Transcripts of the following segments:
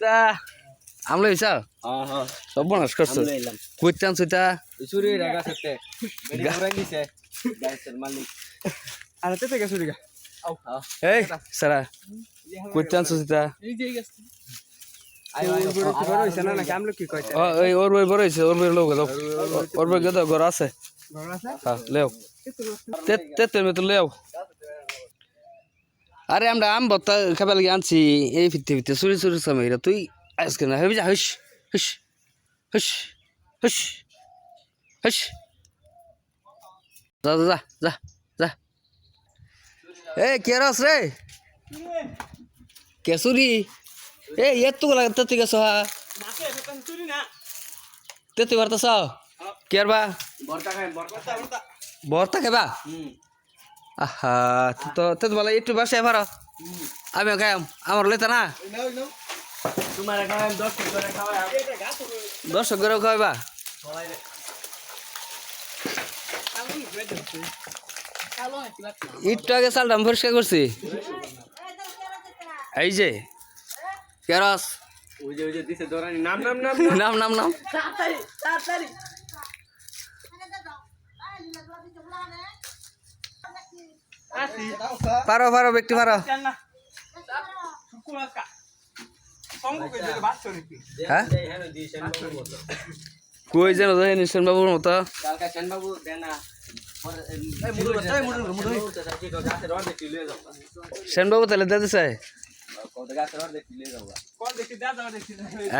তা আমলো হইছা? হ্যাঁ হ্যাঁ সব বনাস করছ। কইতান সুইতা চুরি রাখা সাথে গাড়ি ঘুরাই নিছে গাড়ির মালিক। আর তেতে গেছে দিগা আও হ্যাঁ এই সারা কইতান সুইতা আয় আয়। বড় কি বড় হইছে না নাকি আমলো কি কইছে? ও এই ওর বই বড় হইছে ওর বই লোক ওর বই গদা ঘর আছে। বড় আছে? হ্যাঁ লেও। তে তে তে তো লেও। আরে আমরা আম বত্তা খাবার লাগে আনছি এই ফিরতে ফিরতে। চুরি চুরি সময় তুই আজকে না হেবি যা হুস হুস হুস হুস হুস যা যা যা যা এ কে রস রে? কে চুরি? এ ইয়াত তো লাগে তেতে গেছো হা? তেতে বার্তাছ কে বা? বর্তা খাই বর্তা। বর্তা বর্তা হুম। আহা তো তো বলে একটু বাসায় পারো আমি খাইম আমার লইতা না? দর্শক করে খাইবা একটু আগে চালটা আমি পরিষ্কার করছি। এই যে কেরস। ওই যে ওই যে দিছে দৌড়ানি নাম নাম নাম। নাম নাম নাম। পারো পারো ব্যক্তি পারো। হ্যাঁ? কই মতো?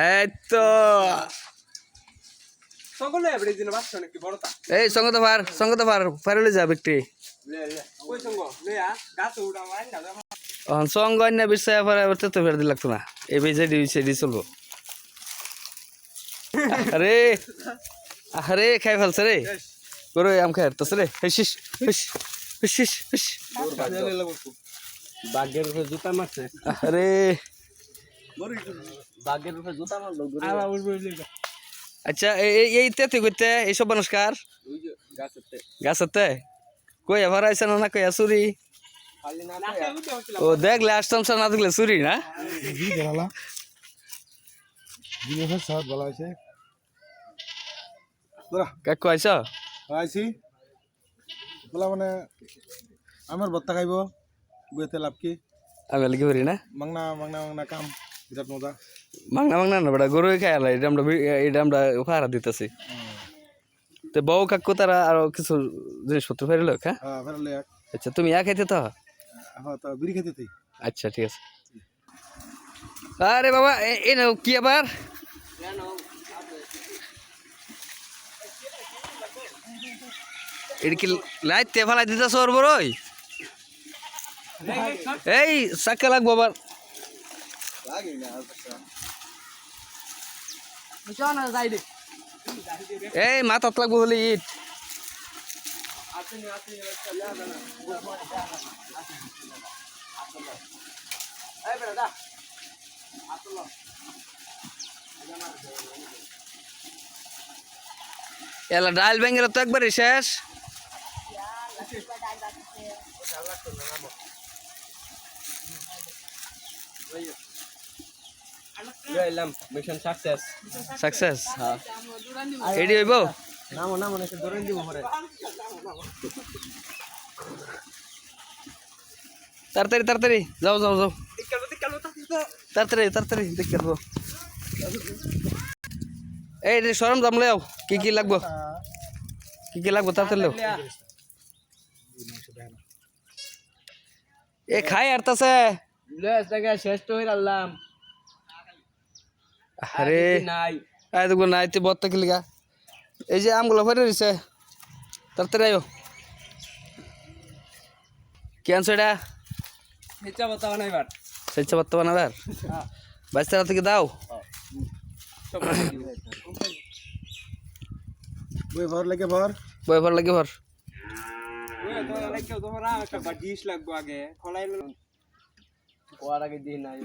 এই তো সকলে এবারে দিন বাচ্চা নাকি বড়টা এই সঙ্গ তো পার সঙ্গ তো পার পারলে যা কই সঙ্গ? এখন অন্য বিষয় পারে তো তো ফেরত লাগতো না। এই বেজে দি চলবো। আরে আরে খাই ফেলছে রে। করো আম খাই তো রে। হিস হিস হিস হিস হিস জুতা মারছে। আরে। জুতা মারলো আচ্ছা এই- তেতে করতে এইসব ওই যে গাছেতে। কই এবার আইসা না কই হচ্ছিল ও দেখলে আসতাম না দেখলে চুরি না? কাকু আইস আইছি। বলা মানে আমার বত্তা খাইব বুয়েতে লাভ কি? আমি লিখে না? মাংনা মাংনা মাংনা কাম। মাংনা মাংনা না বেটা গরু খাই আলাই এটা আমরা এটা আমরা ভাড়া দিতেছি। তো বউ কাকু তারা আরও কিছু জিনিসপত্র ফেরিল হ্যাঁ? হ্যাঁ আচ্ছা তুমি এক খাইতে তো? হ্যাঁ তো বিড়ি খেতে তুই? আচ্ছা ঠিক আছে। আরে বাবা এ- নাও কি আবার? এটা কি লাইট তে ফেলাই দিতেছ ওর বড়ই? এই সাক্কা লাগবো আবার। এই মাথাত লাগবো বলে ইট এলা ডাল ব্যাঙ্গের তো একবারই শেষ লয়ে এলাম মিশন সাকসেস সাকসেস হ্যাঁ। এডি হইব? নামো নামো না দৌড়ান দিব পরে তাড়াতাড়ি তাড়াতাড়ি। যাও যাও যাও। তাড়াতাড়ি এই রে সরম দাম লেও। কি কি লাগবো? কি কি লাগবো? তাড়াতাড়ি লেও। এ খাই আরতাছে। শেষ তো হই আল্লাম আরে নাই। আয় দেখব না এতে বত্তা কি লিগা? এই যে আমগুলো ফেরে দিছে তাড়াতাড়ি আয়ো। কি আনছো এটা? নিচা বতা বানাইবার স্বেচ্ছা বার্তা বানাবার? বাইশ থেকে দাও। বই ভর লাগে ভর। বয় ভর লাগে ভর। ওই তো লাইকে তোমরা একটা বাডিশ লাগবো আগে। খলাই ওর আগে দিই নাই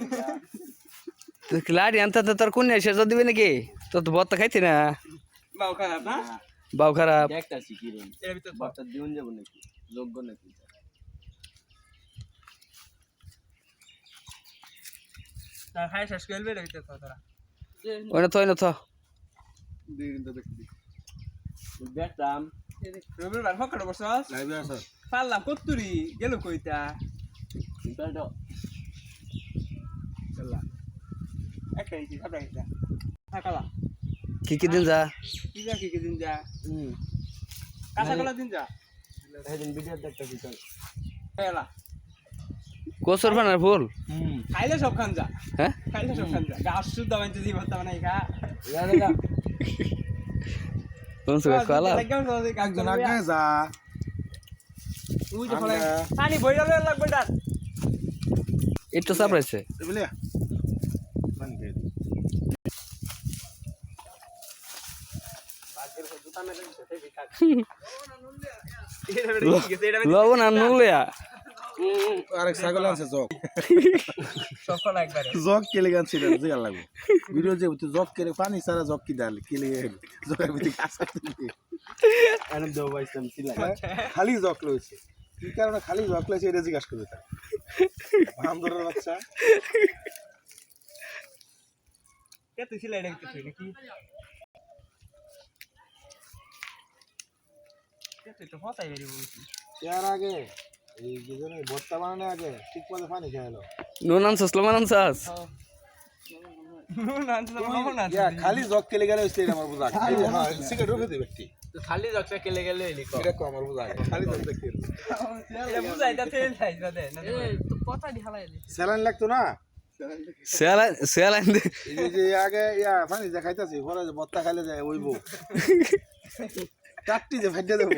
লাড়ি আনতে তোর কোন এসে দিবে নাকি? তোর তো বত্তা খাইতি না? বাও খারাপ না? বাউ খারাপ। একটা শিখি রে। এর ভিতর বাচ্চা দিউন যাব নাকি? যোগ্য নাকি? আর খাই শেষ করবে রে ভিতরে তোরা। ওই না তো ওই না তো দিন তো দেখবি দেখতাম। রবিবার ফকড় বসস লাইভে আছে? পারলাম কত্তুরি গেল কইতা। বেটো একটা ইতি আপনার এটা থাকালা কি কি দিন যা? কি যা কি কি দিন যা। কাঁচা কলা দিন যা। সেদিন ভিডিও দেখতেছি চল। এলা কোসর ফানার ফুল? খাইলে সব খান যা। হ্যাঁ? খাইলে সব খান যা। গাছ শুদ্ধ বানিয়ে দিব তা মানে খা কোন সুগার কলা? একজন আগে যা। তুই যে ফলে পানি বইরালে লাগবে ডাক। একটু সাপ্রাইছে বুঝলি পানি খেয়ে দি। লবণ আর নুন আরেক ছাগল আনছে জগ। সব ফলা একবারে। জগ কেলে গান ছিল জিগার লাগবে। ভিডিও যে তুই জগ কেলে পানি সারা জগ কি ডাল? কেলে জগের ভিতরে গাছ আনন্দ পাইছিলাম ছিলাম খালি জগ লইছে। কি কারণে খালি জগ লইছে এটা জিজ্ঞাসা করবে তার। বান্দরের বাচ্চা। কে তুই ছিল এটা কে তুই তো হতাই বেরি বলছিস এর আগে? এই যে ভর্তা বানানোর আগে ঠিক মতো পানি খেয়ে নুন আনছাস লবণ আনছাস? নুন আনতে তো লবণ আছে খালি জগ কেলে গেলে হইছে এটা আমার বুঝা। খালি হ্যাঁ সিগারেট দিবে খালি রক্ত কেলে গেলে এটা কো আমার বুঝা খালি জগ দেখতে এটা বুঝাই তেল দে না লাগতো না? সেলাইন সেলাইন দে। এই যে- আগে ইয়া পানি যে খাইতাছি পরে ভর্তা খাইলে যায় ওইব। চারটি যে ফাইটে দেবো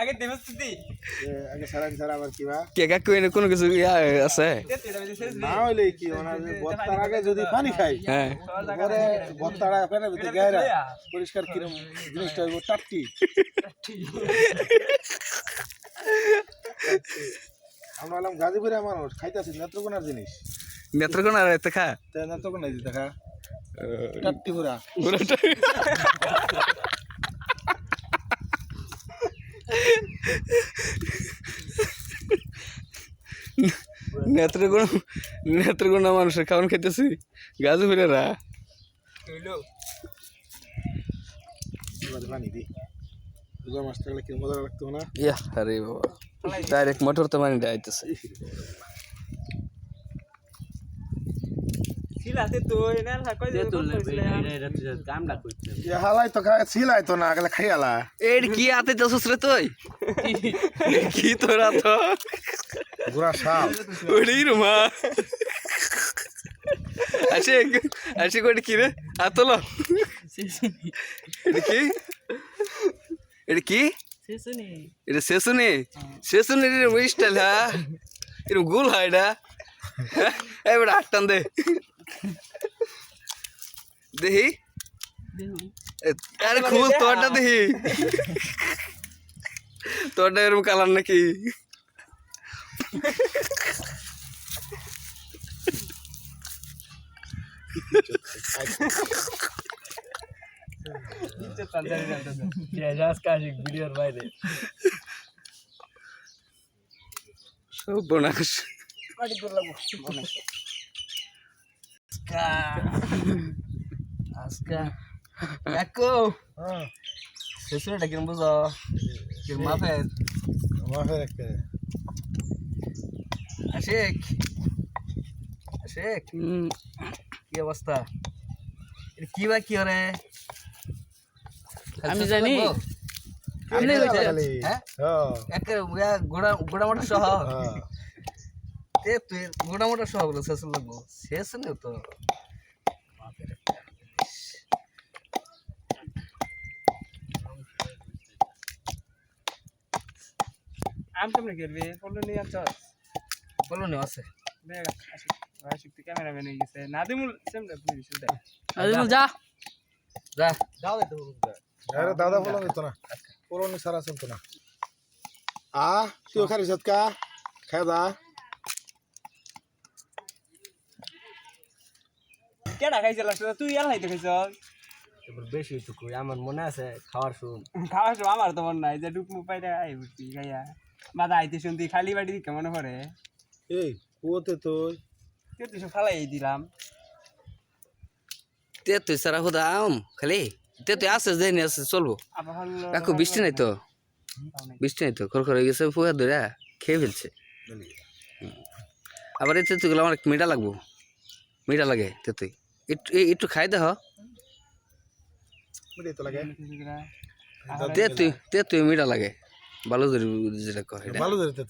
আগে দেব তুই আগে স্যালাইন ছাড়া আবার কিবা কে কাকু এনে কোনো কিছু ইয়া আছে? না হইলে কি ওনার যে ভর্তার আগে যদি পানি খাই হ্যাঁ। পরে ভর্তার আগে পেটের ভিতরে গায়রা পরিষ্কার কিরম জিনিসটা হইব টাট্টি আমরা হলাম গাজীপুরে মানুষ খাইতাছি নেত্রকোনার জিনিস। নেত্রকোনা আর এতে খা তাই নেত্রকোনা দিতে দেখা। টাট্টি পুরা পুরোটা নেত্রকোনা নেত্রকোনা মানুষের খাওয়ান খাইতেছি। গাজু ফিরেরা হইল। এবার দি। দুটো মাস থাকলে কি মজা লাগতো না? ইয়া আরে বাবা। ডাইরেক্ট মোটর তো মানে আইতেছে। ছিলাতে তুই না কই দে তুললে এটা তুই কামটা করছিস এ হালাই তো খাই ছিলাই তো না গেলে খাইয়ালা। এর কি আতে তো রে তুই? কি তোরা তো গুড়া শাল ওড়ি রুমা। আছে আছে কোটি কি রে? আতলো এটা কি? এটা কি? এটা শেষুনি শেষুনি রে স্টাইল হ্যাঁ এরকম গোল হয় এটা এবার আটটান দে। দেখি এ, আরে খুল তোরটা দেখি তোরটা এরকম কালার নাকি ভিডিওর বাইরে সর্বনাশ হ্যাঁ শেষুনিটা কিরম বুঝো? কিরম মাফের মাফের আশেক। আশেক? কি অবস্থা? কি বা কি ওরে আমি জানি। আপনি হ্যাঁ? হ্যাঁ। গোড়া গোড়া মোটা সহ। হ্যাঁ এ তুই গোড়া মোটা সহ বলে। শেষ লাগবো শেষ নেই তো আম কেমনে করবে? ফলো নিয়ে আছ বলো নি আছে। তুই ক্যামেরাম্যান হয়ে গেছে। নাদিমুল দেখ আজিমুল যা। যা। দাও দে আরে দাদা বলো তো না। পুরনো সারা শুনতো না। আ তুই খালি সৎকা খায় কেডা খাইছিল তুই এলাই তো খাইছ এবার বেশি তো কই আমার মনে আছে খাওয়ার শুন খাওয়ার সময় আমার তো মন নাই যে ডুক মুখ পাইটা আই বুঝছি খাইয়া। বাদা আইতে শুনতি খালি বাড়ি দিকে মনে পড়ে। এই কুয়োতে তো তেতুশো ফালাই দিলাম। তে তুই সারা হুদা আম খালি? তে তুই আসে যাই নি আসে চলবো। কাকু বৃষ্টি নাই তো? বৃষ্টি নাই তো? খর খর হয়ে গেছে ফুয়া ধরে খেয়ে ফেলছে। আবার এই তেঁতুগুলো আমার মিঠা লাগবো। মিঠা লাগে তেঁতুই। একটু একটু খাই দেহ। তো লাগে। তেঁতুই তেঁতুই মিঠা লাগে। ভালো ধরে যেটা কয়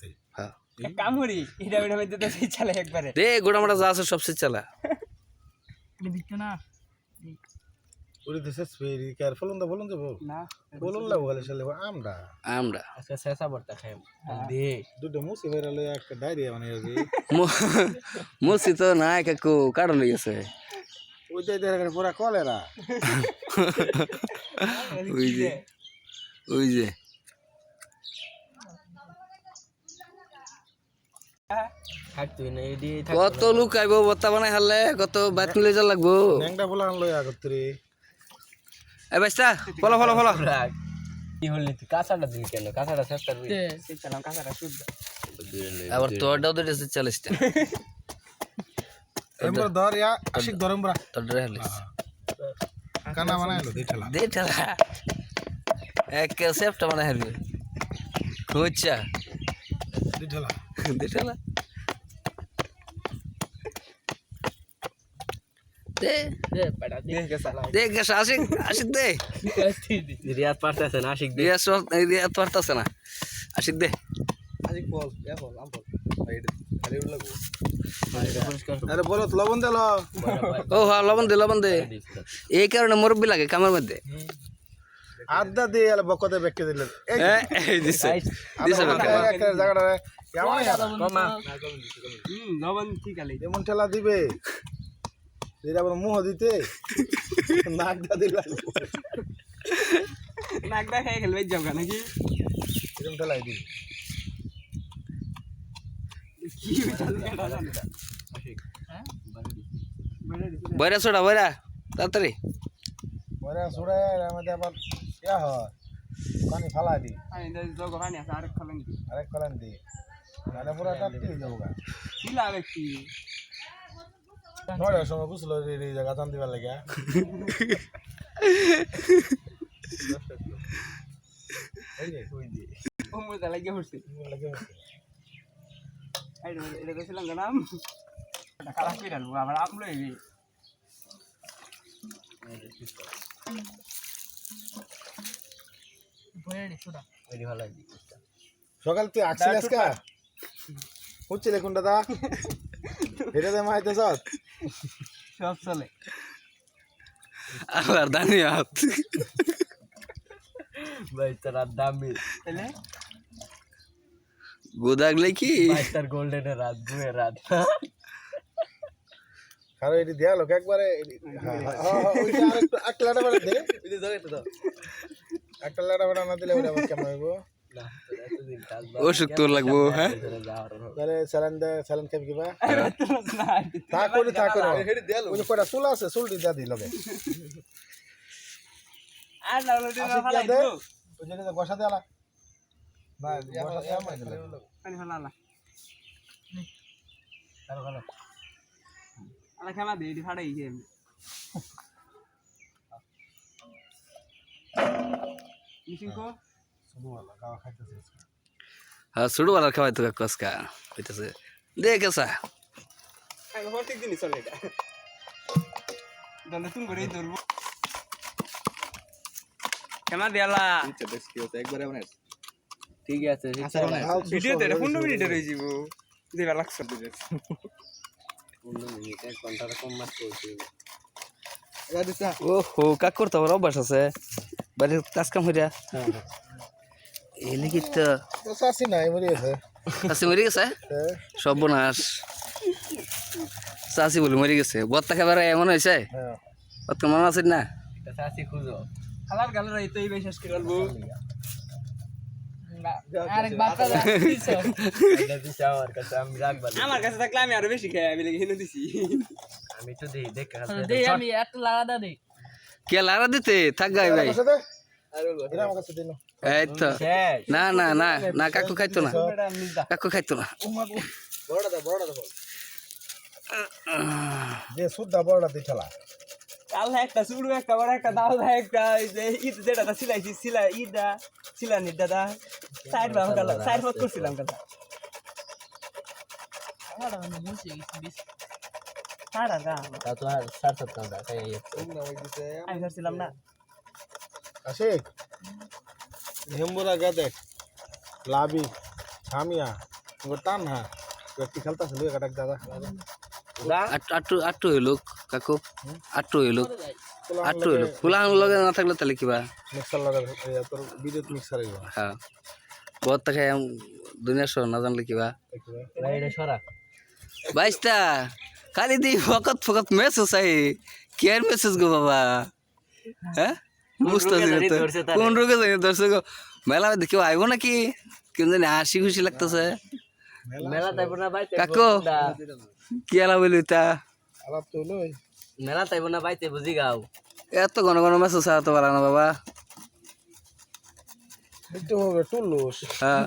তুই? হ্যাঁ। এটা মধ্যে তো সেই চালে একবারে। রে গোড়া মোটা যা আছে সবচেয়ে চালা স্পেরি কার ফলন দা বলুন না। বলুন আমরা আমরা শেষা ভর্তা খাই দে। দুটো মুসি হয়ে লই একটা ডায়রিয়া মানে মুসি তো নাই কাকু কারণ হয়ে গেছে ওই যে দেখা গেছে পুরা কলেরা। ওই যে ওই কত লোক আইব বত্তা বানাই হারলে কত বাত মিলে যা লাগবো। ন্যাংটা বলা লই আগত্রে এ বাইস্তা ফলো ফলো ফলো। কি হলি তুই কাঁচাটা দিবি কেন? কাঁচাটা শেষ করবি সেই চালাম কাঁচাটা শুদ্ধ। আবার তোরটাও তো এসে চালিস এমরা ধর ইয়া আশিক ধর এমরা তোর ডরে হারলিস কানা বানাইলো দিঠালা দে ঠেলা এক সেফটা বানাই হারবে খুঁজছা দিঠালা দে ঠেলা দে দে পাড়া দে চালা দে গেছে আশিক আশিক দে রিয়াজ পারতেছে না আশিক দে রিয়া রিয়া তো পারতাছে না আশিক দে আশিক বল ইয়া বল আম বল খালি উড় লাগবো পরিষ্কার আরে বলো লবণ দিলো ও হ্যাঁ লবণ দে লবণ দে। এই কারণে মুরব্বী লাগে কামের মধ্যে। আদা দিয়ে এলা বকতে বেকে দিলেন। এই দিছে। দিছে আদা বেটা। একটা জায়গাটা কেমন লবণ ঠিক আছে এমন ঠেলা দিবে। যেটা আবার মুহ দিতে নাক দা দিলা নাক খেলবে যাব নাকি? এরকম ঠেলাই দিবি। কি বইরা ছোড়া বইরা তাড়াতাড়ি। পরে সুড়ে এর মধ্যে আবার ইয়া হয় পানি ফালাই দি যোগ পানি আছে আরেক আরেক কলেন দি নাহলে পুরো টাটকি হয়ে যাব গা? কিলা ব্যক্তি নয়টার সময় বুঝলো রে রে জায়গা টান দিবার লাগে এই যে ও মজা লাগিয়ে পড়ছে। লাগে এই রে, এটা তো ছিলাম নাম কালা আবার আমলো এই ভালো দি সকাল তুই আসছিস আজকে হচ্ছিলে কোনটা দা এটা দে মাইতে সৎ সব চলে আবার দানিয়া ভাই তোর দামি তাহলে গোদাগলে কি তোর গোল্ডেনের রাত বুয়ের রাত। কারও এটি দেয়া লোক একবারে এটি- ওইটা আরেকটু একটা লাটা বাড়া দে। একটা লাটা বাড়া না দিলে ওটা কেমন হইব? ওষুধ তোর লাগবো হ্যাঁ? তাহলে স্যালান দে স্যালান খাবি কিবা তা করি তা করো। ওই যে কয়টা চুল আছে চুল দিয়ে দি লগে আর না হলো দিন ফালাই দিয়া দিও ওই যে বসা দেলা দেয়া দিলা খেলা দে এটি ফাড়াই গিয়ে মিশিং কো? সুবহানাল্লাহ গাওয়া খাইতেছে হ্যাঁ ছোটো বেলার খাওয়াই তো কসকা হইতেছে দে কেসা। আমি প্রত্যেক দিনই চলে এটা। দলে তুমি ধরবো। কেমন দেয়ালা ঠিক আছে ভিডিও তো এটা পনেরো মিনিটে রয়ে যাব। লাগছে পনেরো মিনিট এক ঘণ্টার কম মাস করছি ও হো কাক করতে আমার অভ্যাস আছে। বাড়ির কাজ কাম হইয়া এই লিখি তো তো নাই মরি আছে চাষি মরে গেছে? হ্যাঁ। সর্বনাশ। চাষি বলে মরে গেছে। বত্তা খাবার এমন হয়েছে? হ্যাঁ। বত্তা মনে আছে না? চাষি খুঁজো। খালার গালের এই তো এই করে আলবো এটা দিছে আমার কাছে আমি রাখবা আমার কাছে থাকলে আমি আরও বেশি খাই আমি লেগে হিনে দিছি। আমি তো দিই দেখ কে লারা দিতে? থাক গাই ভাই। বসা দে। এটা আমার কাছে দিন এই তো। না না না না কাকু খাইতো না। কাকু খাইতো না। যে সুদ্ধা বড়টা দিয়ে ঠেলা কাল একটা শুরু একটা বড় একটা দাও একটা যে ঈদ যেটা সিলাইছি সিলাই ঈদটা সিলানির দাদা সাইড বাম কাল সাইড পথ করছিলাম কাল। আটটু আটটু আটটু হইলুক। কাকু আটটু হইলুক আটটু হইলুক ফুলান লগে না থাকলে তাহলে কিবা মিক্সার লাগা তোর বিদ্যুৎ মিক্সার হইব হ্যাঁ। বহুত টাকা দুনিয়ার শহর না জানলে কিবা সরা। বাইশটা। খালি দি ফকত ফকত মেসেজ আই কেয়ার মেসেজ গো বাবা? হ্যাঁ? বুঝতেছি না তো। কোন রোগে জানি গো? মেলা কেউ আইব নাকি? কেউ জানি হাসি খুশি লাগতেছে। কাকু কি আলা বলি তা? আলাপ তো লই মেলা তাইব না বাইতে বুঝি গাও। এত ঘন ঘন মেসেজ আতে পারা না বাবা। একটু হবে টুল্লুস হ্যাঁ।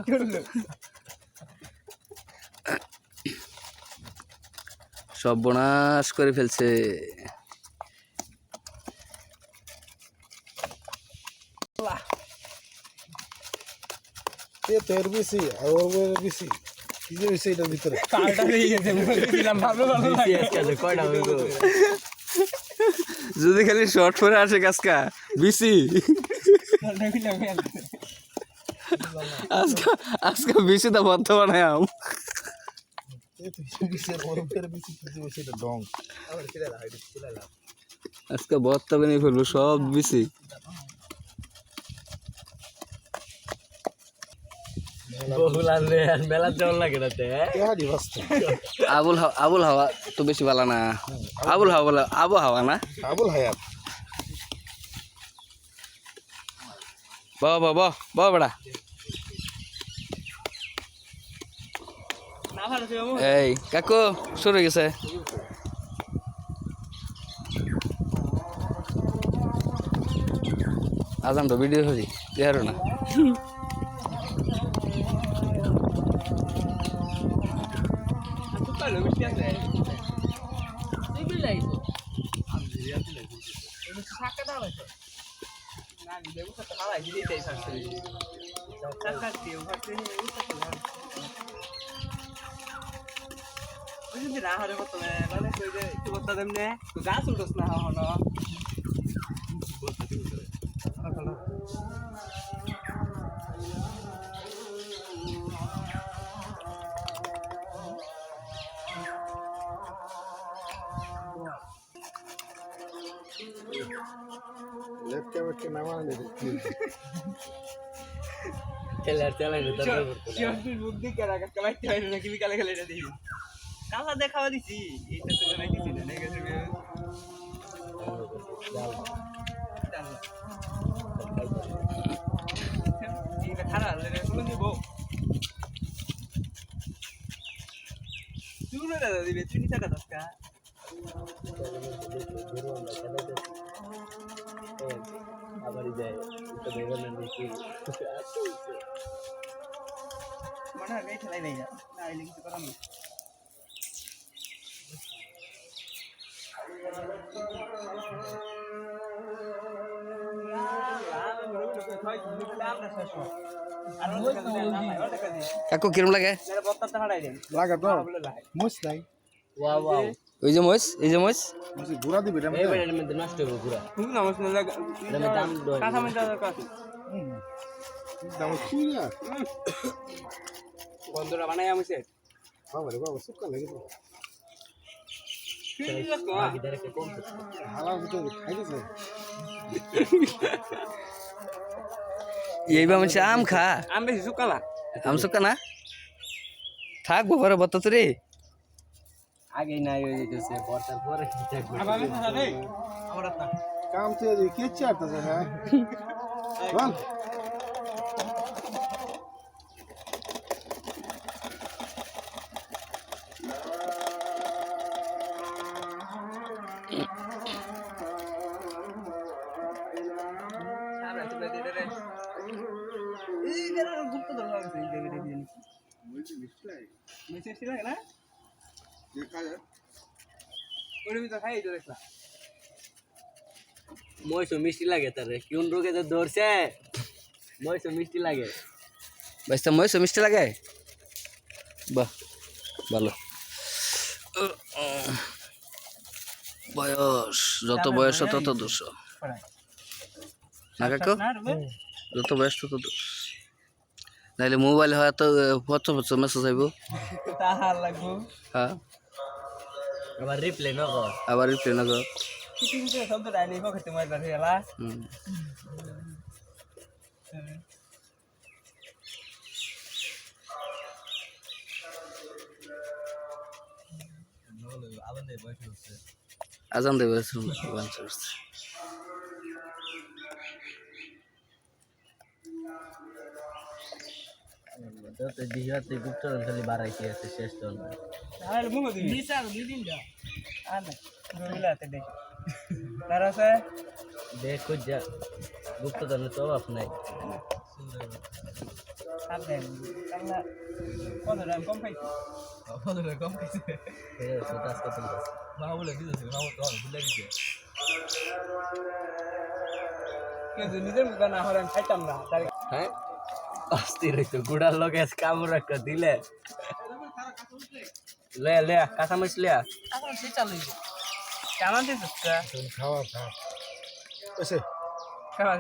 সর্বনাশ করে ফেলছে। এ তোর বেশি আর ওর বেশি কি যে বেশি এটার ভিতরে? কালটা গেছে বলছিলাম ভালো ভালো লাগে। কয়টা হইব? যদি খালি শর্ট পরে আসে কাজকা বিসি আজকে আজকে বিসি তো বর্তমানে আম এ তুই বেশি আর ওর বউয়ের বেশি কি যে বেশি এটা ডং। আজকে বর্তমানে ফেলব সব বিসি বহুল আনলে আর মেলা জল লাগে না তে এ হাড়ি বাস্তা আবুল হাওয়া আবুল হাওয়া তো বেশি ভালো না। আবুল হাওয়া বলে আবু হাওয়া না? আবুল হায়াত। বাহ বাহ বাহ বাহ বেড়া। এই কাকু শুরু গেছে। আজাম তো ভিডিও দেহারো না ভালো মিষ্টি আছে না দেবো তো ভালো আছে দিতেই থাকছে টাকা দিয়ে ভাবতে না হারে মতো মানে কই যে কি দেমনে গাছ উঠছ না হনো কালা দেখাওয়া দিছি এইটা তো নাই দিছি না এটা খারাপ লাগে কোন দিব তুই দাদা দিবে তুই নিতে দাদা কা আবার যায় তো দেবো না দেখি মনে হয় খেলাই নাই না। আইলে কিছু করার নেই। কাকু কিরম লাগে? লাগা তো। মুছ নাই ওয়াও ওয়াও। ওই যে মহিষ এই যে মহিষ। ঘুরা দিবি নষ্ট হবে না বন্ধুরা বানাই আমি এইবার মানুষ আম খা। আমি বেশি শুকালা। আম সুকা না থাক বাবারে বত্তা রে। আগে নাই হয়ে যেতেছে বর্ষার পরে কি থাকবে আমার একটা কাম থেকে কে চাটতেছে হ্যাঁ? গুপ্ত ধরা মিছে ছিল না? ময়সো মিষ্টি লাগে তারে কোন রোগে তো ধরছে? ময়সো মিষ্টি লাগে। বাইশটা মহিষ মিষ্টি লাগে? বাহ ভালো। বয়স যত বয়স তত দোষ। না কাকু? যত বয়স তত দোষ। নাইলে মোবাইল হয় তো পচ পচ মেসেজ আইব। তাহার লাগবো। হ্যাঁ। আবার রিপ্লে নগর আবার রিপ্লে ন কিছু কিছু শব্দ ডাইনি পকেটে মারবার হয়ে গেলা হুম। আজান দেবে নাই। আর দেন কাল্লা কত দাম কম পাইছি? এ তো কাজ করতে কিন্তু নিজের মুখে না হলে খাইতাম না হ্যাঁ? অস্থির হইতো গুড়ার লগে কামড় একটা দিলে। লে লে কাঁচামরিচ লে এখন সে চালু কেমন দিস খাওয়া খাওয়া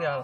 খাওয়া।